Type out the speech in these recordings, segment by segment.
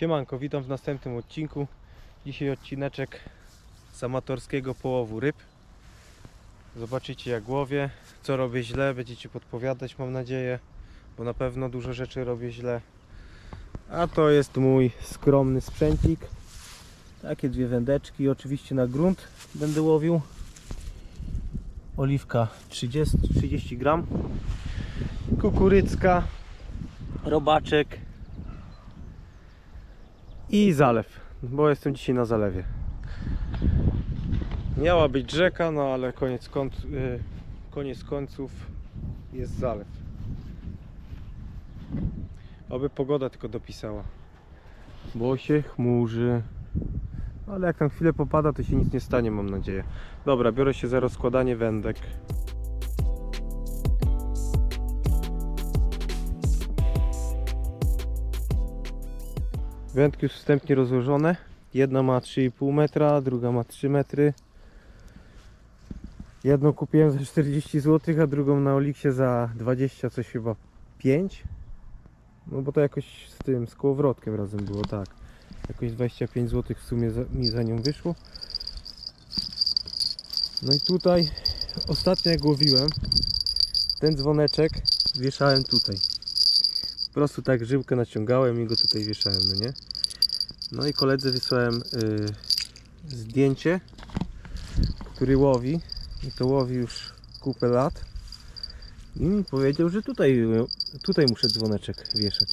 Siemanko, witam w następnym odcinku. Dzisiaj odcineczek z amatorskiego połowu ryb. Zobaczycie jak łowię, co robię źle, będziecie podpowiadać mam nadzieję, bo na pewno dużo rzeczy robię źle. A to jest mój skromny sprzęcik. Takie dwie wędeczki, oczywiście na grunt będę łowił. Oliwka 30, 30 gram. Kukurycka, robaczek i zalew, bo jestem dzisiaj na zalewie. Miała być rzeka, no ale koniec, kont, y, koniec końców jest zalew. Oby pogoda tylko dopisała. Bo się chmurzy. Ale jak tam chwilę popada, to się nic nie stanie, mam nadzieję. Dobra, biorę się za rozkładanie wędek. Wędki już wstępnie rozłożone. Jedna ma 3,5 metra, druga ma 3 metry. Jedną kupiłem za 40 zł, a drugą na Oliksie za 20 coś chyba 5. No bo to jakoś z tym, z kołowrotkiem razem było, tak. Jakoś 25 zł w sumie za, mi za nią wyszło. No i tutaj ostatnio jak łowiłem, ten dzwoneczek wieszałem tutaj. Po prostu tak żyłkę naciągałem i go tutaj wieszałem, no nie? No i koledze wysłałem y, zdjęcie, który łowi i to łowi już kupę lat i mi powiedział, że tutaj, tutaj muszę dzwoneczek wieszać.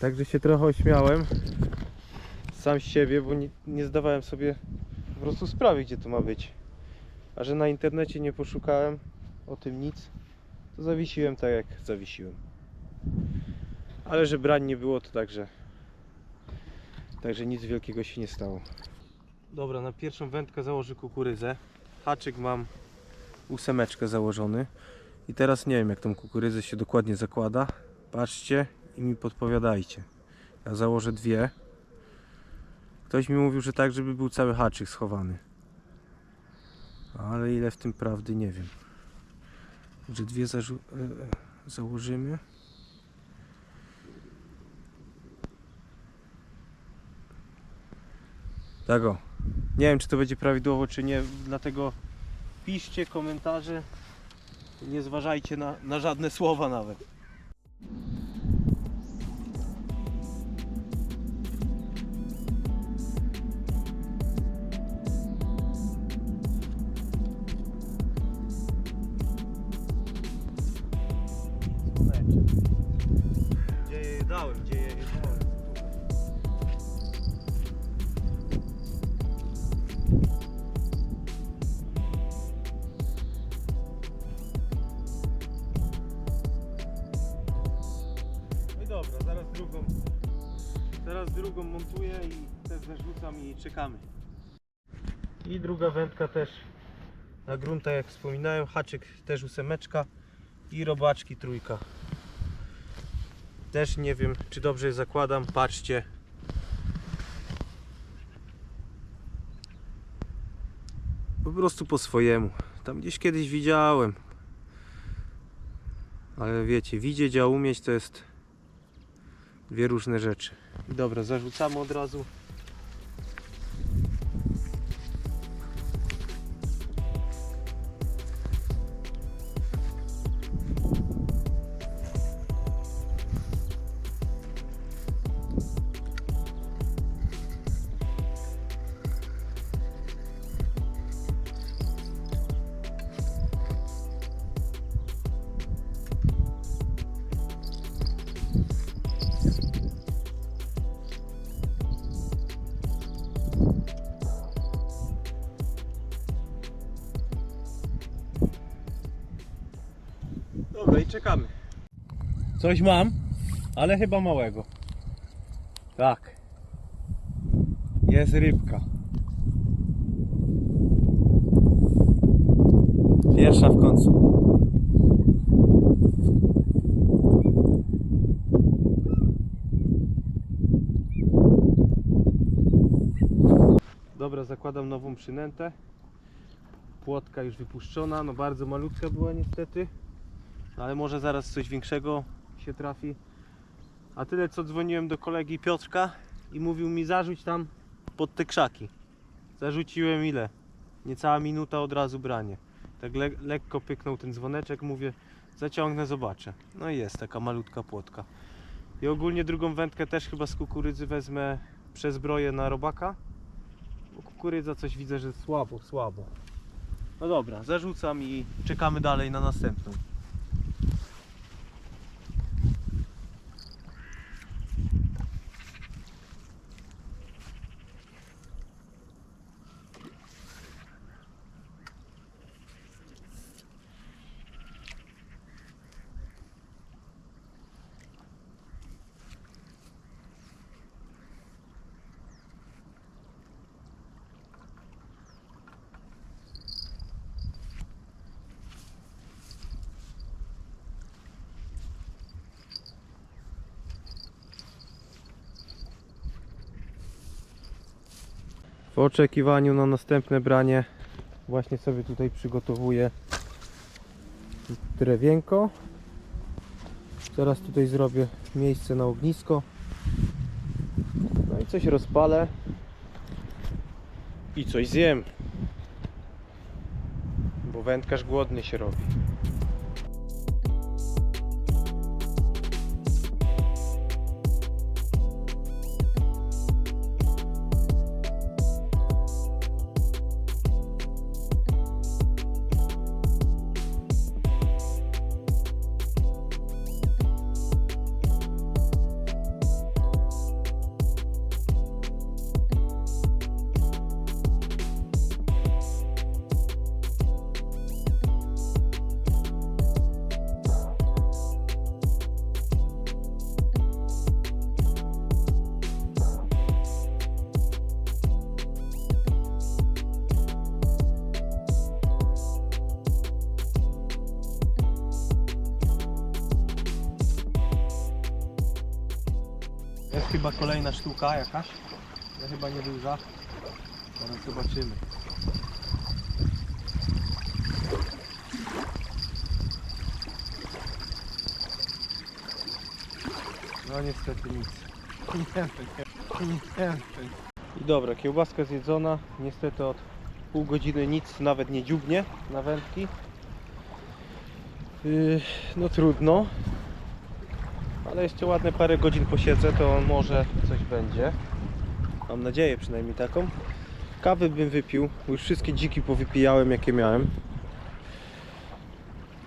Także się trochę ośmiałem sam z siebie, bo nie, nie zdawałem sobie po prostu sprawy, gdzie to ma być. A że na internecie nie poszukałem o tym nic, to zawiesiłem tak jak zawiesiłem. Ale że brań nie było, to także Także nic wielkiego się nie stało. Dobra, na pierwszą wędkę założę kukurydzę. Haczyk mam ósemeczkę założony. I teraz nie wiem jak tą kukurydzę się dokładnie zakłada. Patrzcie i mi podpowiadajcie. Ja założę dwie. Ktoś mi mówił, że tak, żeby był cały haczyk schowany. Ale ile w tym prawdy nie wiem. Że dwie e, e, założymy. Tak o. Nie wiem czy to będzie prawidłowo czy nie, dlatego piszcie komentarze. Nie zważajcie na, na żadne słowa nawet. Drugą montuję i też zarzucam i czekamy. I druga wędka też na grunta jak wspominałem, haczyk też ósemeczka i robaczki trójka. Też nie wiem czy dobrze zakładam, patrzcie. Po prostu po swojemu. Tam gdzieś kiedyś widziałem. Ale wiecie, widzieć, a umieć to jest dwie różne rzeczy. Dobra, zarzucamy od razu. Czekamy. Coś mam, ale chyba małego. Tak. Jest rybka. Pierwsza w końcu. Dobra, zakładam nową przynętę. Płotka już wypuszczona, no bardzo malutka była niestety. No ale może zaraz coś większego się trafi. A tyle co dzwoniłem do kolegi Piotrka i mówił mi zarzuć tam pod te krzaki. Zarzuciłem ile? Niecała minuta od razu branie. Tak le lekko pyknął ten dzwoneczek, mówię zaciągnę, zobaczę. No i jest taka malutka płotka. I ogólnie drugą wędkę też chyba z kukurydzy wezmę przez broję na robaka. Bo kukurydza coś widzę, że słabo, słabo. No dobra, zarzucam i czekamy dalej na następną. W oczekiwaniu na następne branie właśnie sobie tutaj przygotowuję drewienko. Teraz tutaj zrobię miejsce na ognisko. No i coś rozpalę i coś zjem. Bo wędkarz głodny się robi. Chyba kolejna sztuka jakaś. Ja chyba nie duża. Zaraz zobaczymy. No niestety nic. I dobra, kiełbaska zjedzona. Niestety od pół godziny nic nawet nie dziubnie na wędki. Yy, no trudno. Ale jeszcze ładne parę godzin posiedzę, to może coś będzie. Mam nadzieję przynajmniej taką. Kawy bym wypił, bo już wszystkie dziki powypijałem jakie miałem.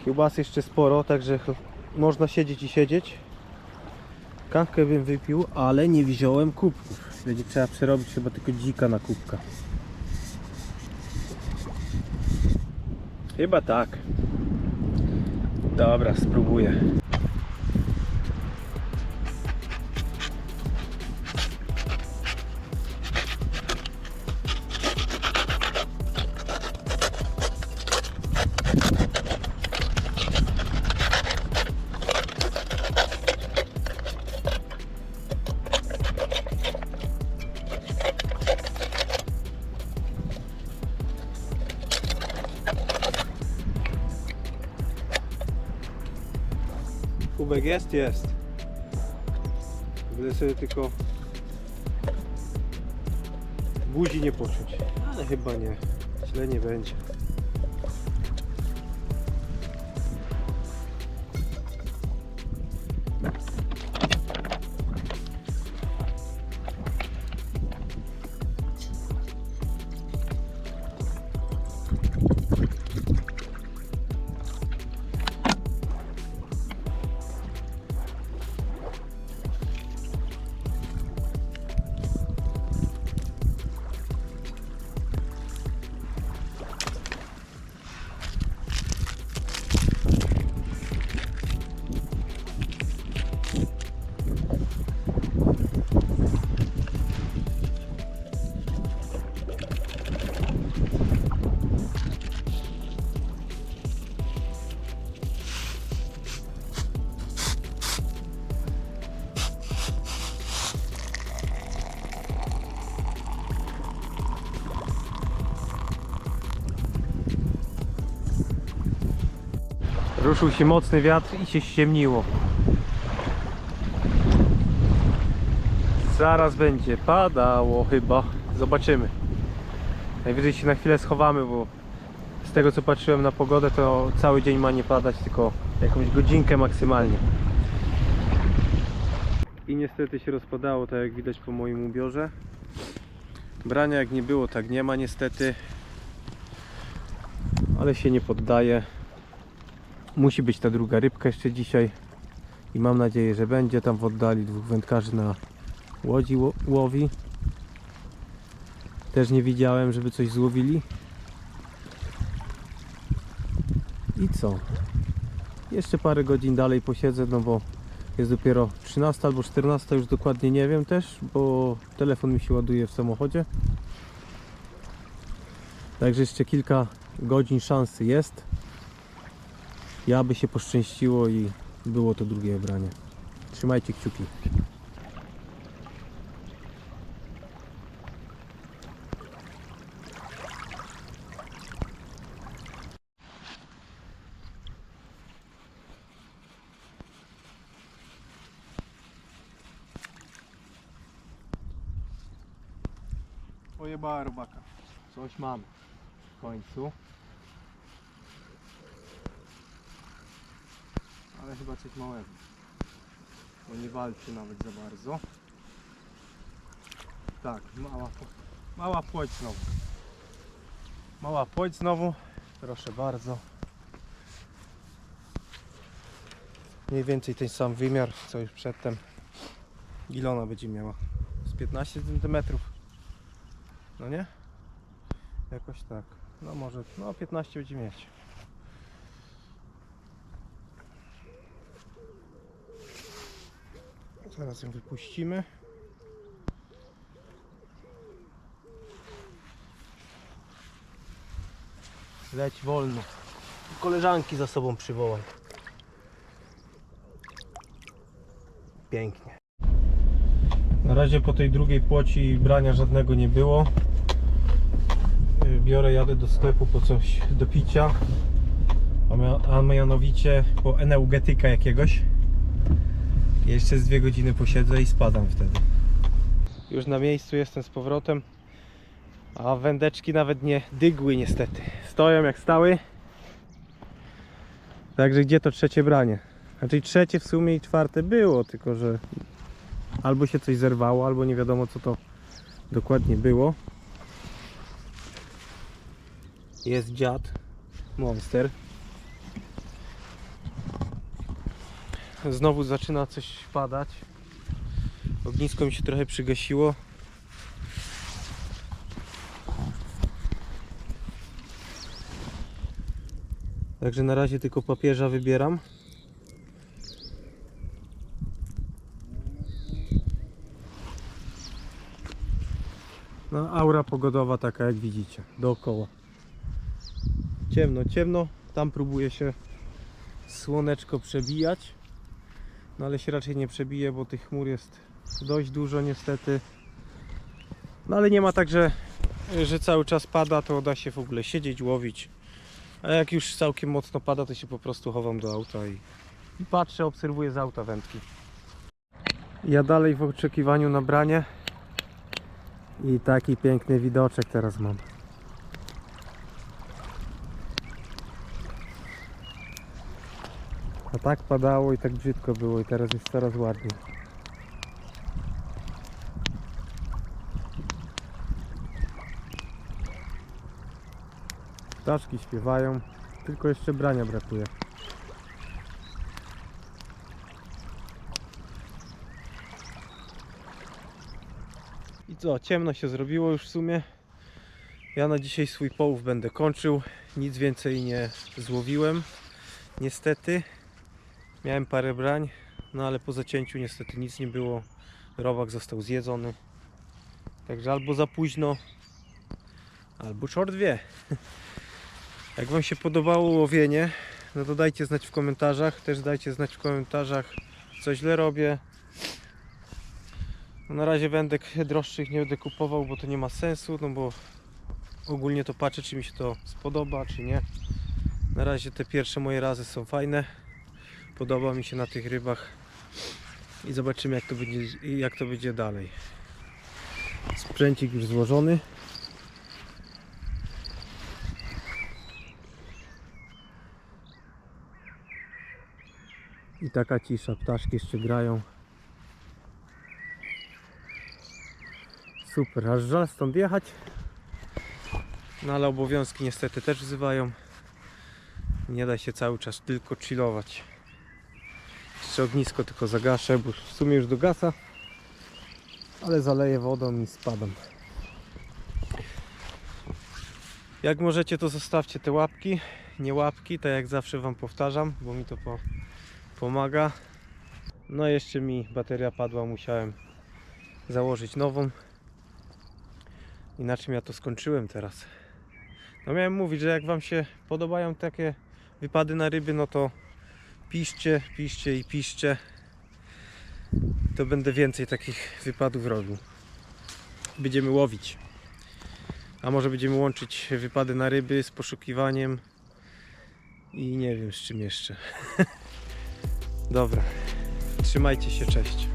Kiełbasy jeszcze sporo, także można siedzieć i siedzieć. Kawkę bym wypił, ale nie wziąłem kubków. Będzie trzeba przerobić chyba tylko dzika na kubka. Chyba tak. Dobra, spróbuję. Kubek jest? Jest. Byle sobie tylko buzi nie poczuć. Ale chyba nie. Źle nie będzie. Ruszył się mocny wiatr i się ściemniło. Zaraz będzie padało chyba. Zobaczymy. Najwyżej się na chwilę schowamy, bo z tego co patrzyłem na pogodę, to cały dzień ma nie padać, tylko jakąś godzinkę maksymalnie. I niestety się rozpadało, tak jak widać po moim ubiorze. Brania jak nie było, tak nie ma niestety. Ale się nie poddaje. Musi być ta druga rybka jeszcze dzisiaj. I mam nadzieję, że będzie tam w oddali dwóch wędkarzy na łodzi ło- łowi. Też nie widziałem, żeby coś złowili. I co? Jeszcze parę godzin dalej posiedzę, no bo jest dopiero 13 albo 14, już dokładnie nie wiem też, bo telefon mi się ładuje w samochodzie. Także jeszcze kilka godzin szansy jest. Ja by się poszczęściło i było to drugie branie. Trzymajcie kciuki. Pojebała robaka. Coś mamy w końcu. Ale chyba coś małego. Bo nie walczy nawet za bardzo. Tak, mała, mała płoć znowu. Mała płoć znowu. Proszę bardzo. Mniej więcej ten sam wymiar, co już przedtem. Gilona będzie miała. Z 15 cm. No nie? Jakoś tak. No może, no 15 będzie mieć. Zaraz ją wypuścimy. Leć wolno. Koleżanki za sobą przywołaj. Pięknie. Na razie po tej drugiej płoci brania żadnego nie było. Yy, Biorę, jadę do sklepu po coś do picia. A mianowicie po energetyka jakiegoś. Jeszcze z dwie godziny posiedzę i spadam wtedy. Już na miejscu jestem z powrotem. A wędeczki nawet nie dygły niestety. Stoją jak stały. Także gdzie to trzecie branie? Znaczy trzecie w sumie i czwarte było, tylko że albo się coś zerwało, albo nie wiadomo co to dokładnie było. Jest dziad. Monster. Znowu zaczyna coś padać. Ognisko mi się trochę przygasiło. Także na razie tylko papieża wybieram. No, aura pogodowa taka jak widzicie, dookoła. Ciemno, ciemno. Tam próbuje się słoneczko przebijać. No ale się raczej nie przebije, bo tych chmur jest dość dużo niestety. No ale nie ma tak, że, że cały czas pada, to da się w ogóle siedzieć, łowić. A jak już całkiem mocno pada, to się po prostu chowam do auta i, i patrzę, obserwuję z auta wędki. Ja dalej w oczekiwaniu na branie. I taki piękny widoczek teraz mam. A tak padało i tak brzydko było i teraz jest coraz ładniej. Ptaszki śpiewają, tylko jeszcze brania brakuje. I co, ciemno się zrobiło już w sumie. Ja na dzisiaj swój połów będę kończył. Nic więcej nie złowiłem. Niestety. Miałem parę brań, no ale po zacięciu niestety nic nie było. Robak został zjedzony. Także albo za późno, albo czort wie. Jak Wam się podobało łowienie, no to dajcie znać w komentarzach. Też dajcie znać w komentarzach, co źle robię. No na razie wędek droższych nie będę kupował, bo to nie ma sensu, no bo ogólnie to patrzę, czy mi się to spodoba, czy nie. Na razie te pierwsze moje razy są fajne. Podoba mi się na tych rybach. i zobaczymy jak to będzie, jak to będzie dalej. Sprzęcik już złożony. I taka cisza, ptaszki jeszcze grają. Super, aż żal stąd jechać. No ale obowiązki niestety też wzywają. Nie da się cały czas tylko chillować. Jeszcze ognisko tylko zagaszę, bo w sumie już dogasa. Ale zaleję wodą i spadam. Jak możecie to zostawcie te łapki, nie łapki, tak jak zawsze wam powtarzam, bo mi to po, pomaga. No jeszcze mi bateria padła, musiałem założyć nową. Inaczej ja to skończyłem teraz. No miałem mówić, że jak wam się podobają takie wypady na ryby, no to piszcie, piszcie i piszcie. To będę więcej takich wypadów robił. Będziemy łowić. A może będziemy łączyć wypady na ryby z poszukiwaniem i nie wiem z czym jeszcze. Dobra. Trzymajcie się, cześć.